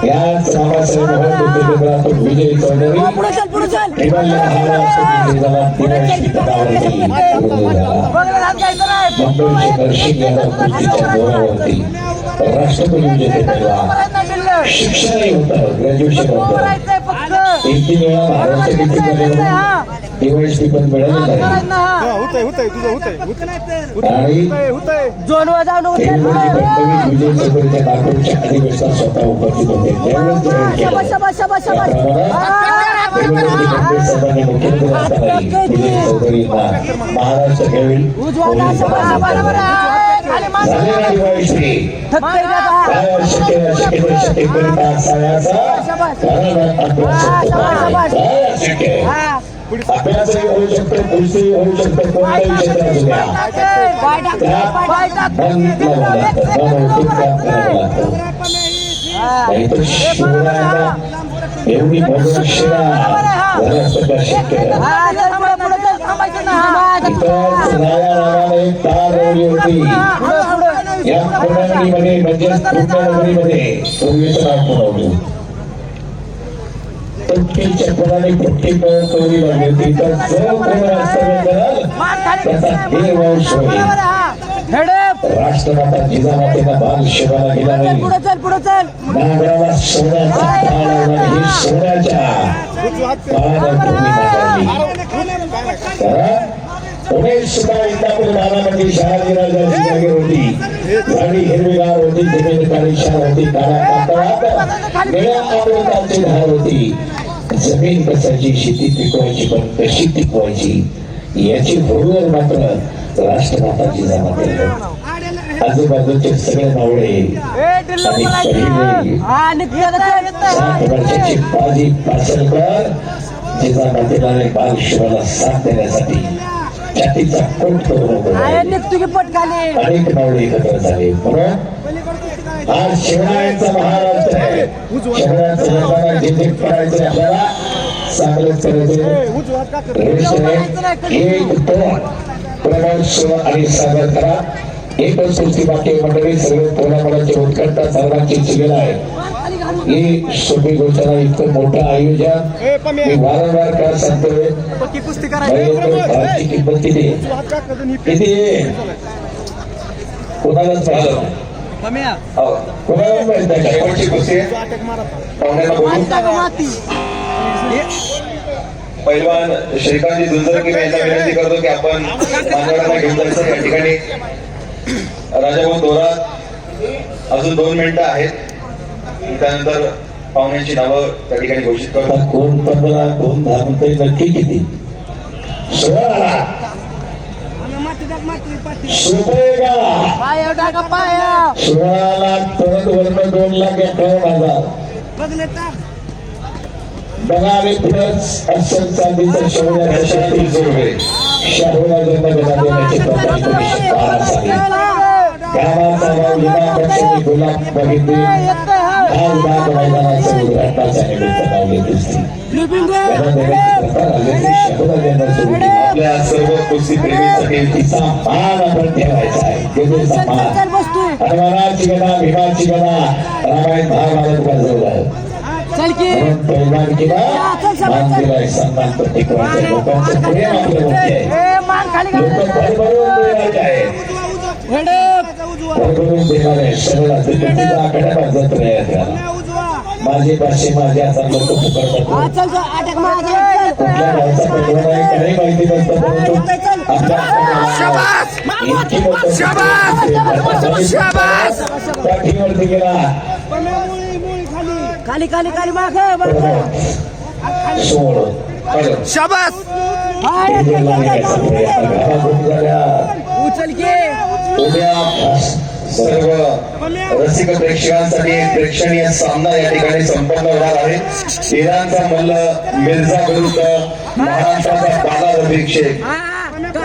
बुद्ध केंद्रातून विजय चौधरी जोरावरती राष्ट्रपती विजेते ठरला शिक्षणही होतं ग्रॅज्युएशन होतं तीन वेळा महाराष्ट्र पण मिळालेलं आणि स्वतः उपस्थित होते असताना विजय चौधरींना महाराष्ट्र उजवाला अभ्यास होऊ शकतो होऊ शकतो कोणत्याही क्षेत्रात शिवरायांना एवढी भगवत शिरा शक्य नावाने तार ओढली होती या म्हणजेच नाव तुटकीच्या पुराणी पुट्टी कवरी लागली होती तर जो कोण वास्तव्य कराल त्याचा हे वंश होईल राष्ट्रमाता जिजामातेला बाल शिवाला गेला नाही पुढे चल पुढे चल नागराला सोन्याचा पाळ लावला ही सोन्याच्या पाळाभूमी मागायली तर पुणे सुद्धा इंदापूर भागामध्ये शहाजीराजाची जागीर होती झाडी हिरवीगार होती जमीन काळीशार होती काळा कातळात निळ्या अमृताची धार होती जमीन कसाची शेती पिकवायची पण कशी टिकवायची याची होळीवर मात्र राष्ट्रमाता जिजामाते आजूबाजूचे सगळे मावळे आणि वर्षाची बाजी पासलकर जिजामातेला बाल शिवाला साथ देण्यासाठी जातीचा कोट राहिले. पटकाले. अनेक मावळे एकत्र झाले. म्हणून आज शिवरायांचा महाराष्ट्र आहे. शिवरायांचं लोकांना जिंदीत करायचं आपल्याला चांगलंच करायचं. एक दोन. प्रणव शिव आणि सागर करा. एकच तुमची बाकी मंडळी. सगळे पोलापडाची उत्कंठा सर्वांची चिलेला आहे. ही सोपी गोष्ट नाही इतकं मोठं आयोजन. मी वारंवार काय सांगतोय? किंमत किती? किती? कोणालाच पाहिलं हो, कुस्ती पैलवान श्रीकांतजी झुंजरकर यांना विनंती करतो की आपण मान्यवरांना घेऊन जायचं या ठिकाणी राजाभाऊ दोरा अजून दोन मिनिटं आहेत त्यानंतर पाहुण्यांची नावं त्या ठिकाणी घोषित करतो आता कोण पंधरा कोण दहा म्हणतोय नक्की किती सोळा पाया टाका पाया. सोळा लाख परत वर्ण दोन लाख एकावन्न हजार बघा पुढंच अस्सल चांदीचं शाहूला जन्म गावाचा विमा गुलाब बघितली आज बाग मैदानाचं उद्घाटनाच्या निमित्त लावले दिसते त्याला देण्याची प्रथा लागलेली शाहूला जन्म सुरू केली. आपल्या सर्व कुस्ती प्रेमीसाठी तिचा मान आपण ठेवायचा आहे मान बसतोय हनुमानाची गदा भीमाची गदा रामायण महाभारत गाजवलं चल की. म्हणून पैलवान केला मान दिलाय सन्मान प्रत्येक लोकांचं प्रेम आपलं खाली भरभरून देणारे आहेत भरभरून देणारे शरीरात तिचा आकड्या बाजत राहत माझे पाचशे माझे आता लोक मार कुठल्या गावचा पैलवान आहे काही माहिती नसतं परंतु पाठीवरती गेला खाली खाली खाली माग सोड. शाबास उचल घे उद्या सर्व रसिक प्रेक्षकांसाठी एक प्रेक्षणीय सामना या ठिकाणी संपन्न होणार आहे. इराणचा मल्ल मिर्झा विरुद्ध महाराष्ट्राचा बाला रफिक शेख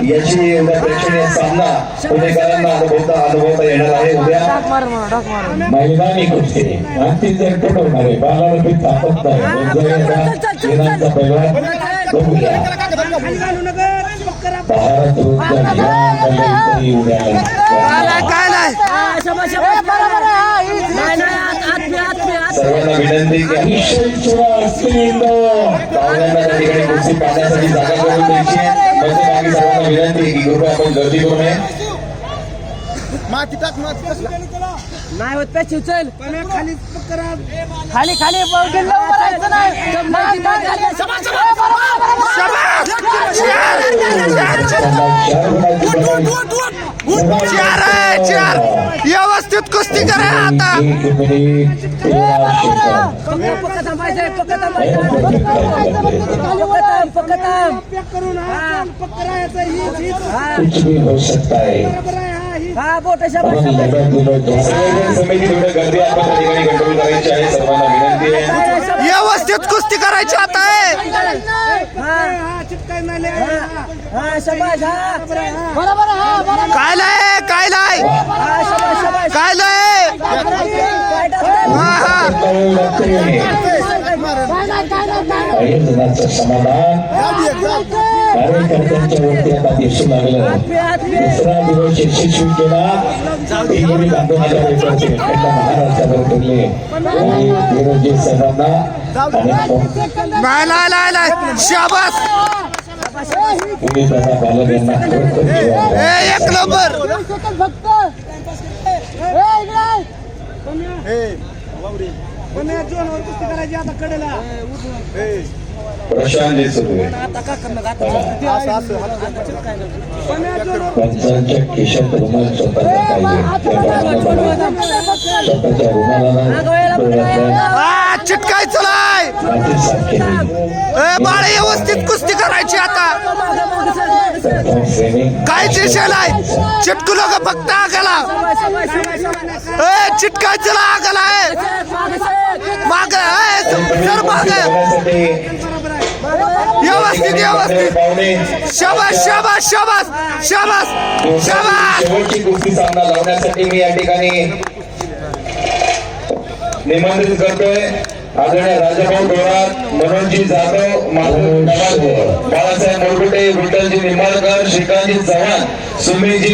याची उद्या प्रेक्षणीय सामना पुणेकरांना अनुभवता अनुभवता येणार आहे. उद्या मैदानी कुस्ती अंतिम जर होणार आहे. बालारपी ताकद नाही. इराणचा पैलवान बघूया. हा, सर्वांना विनंती की अतिशय चुरा असतील पाहुण्यांना त्या ठिकाणी कुस्ती पाहण्यासाठी जागा करून द्यायची. आहे मध्यभागी सर्वांना विनंती आहे की कृपया आपण गर्दी करू नये. नाही होत पेशी उचल खाली खाली नाही नाही, नाही, शाबास, शाबास. चार आहे चार व्यवस्थित कुस्ती करा आता. पक्क हा. बोट शाबास व्यवस्थित कुस्ती करायची आता हा हा हा. हा काय नाही काय हा शाबास काय? हा हा. आयोजनाचं समाधान. कार्यकर्त्यांच्या वरती आता दिसून लागलं. दुसरा दिवस यशस्वी केला. खंड महाराष्ट्रावर ठेवले. आणि पोलीस बालक यांना खरोखर जीवावर ए एक नंबर. प्रशांत पंचांच्या खिशात रुमाल स्वतःचा पाहिजे. हा चिटकायचं नाही. बाळ व्यवस्थित कुस्ती करायची आता. काय दिशा नाही. चिटकू नका फक्त आगाला. ए चिटकायचं ना आगाला आहे माग ए, सर माग. व्यवस्थित व्यवस्थित. शाबास शाबास शाबास शाबास शाबास. शेवटची कुस्ती सामना लावण्यासाठी मी या ठिकाणी निमंत्रित करतोय. आदरणीय राजाभाऊ डोळात मनोजी जाधव माधव बाळासाहेब मोरगुटे विठ्ठलजी निंबाळकर श्रीकांतजी चव्हाण सुमेशजी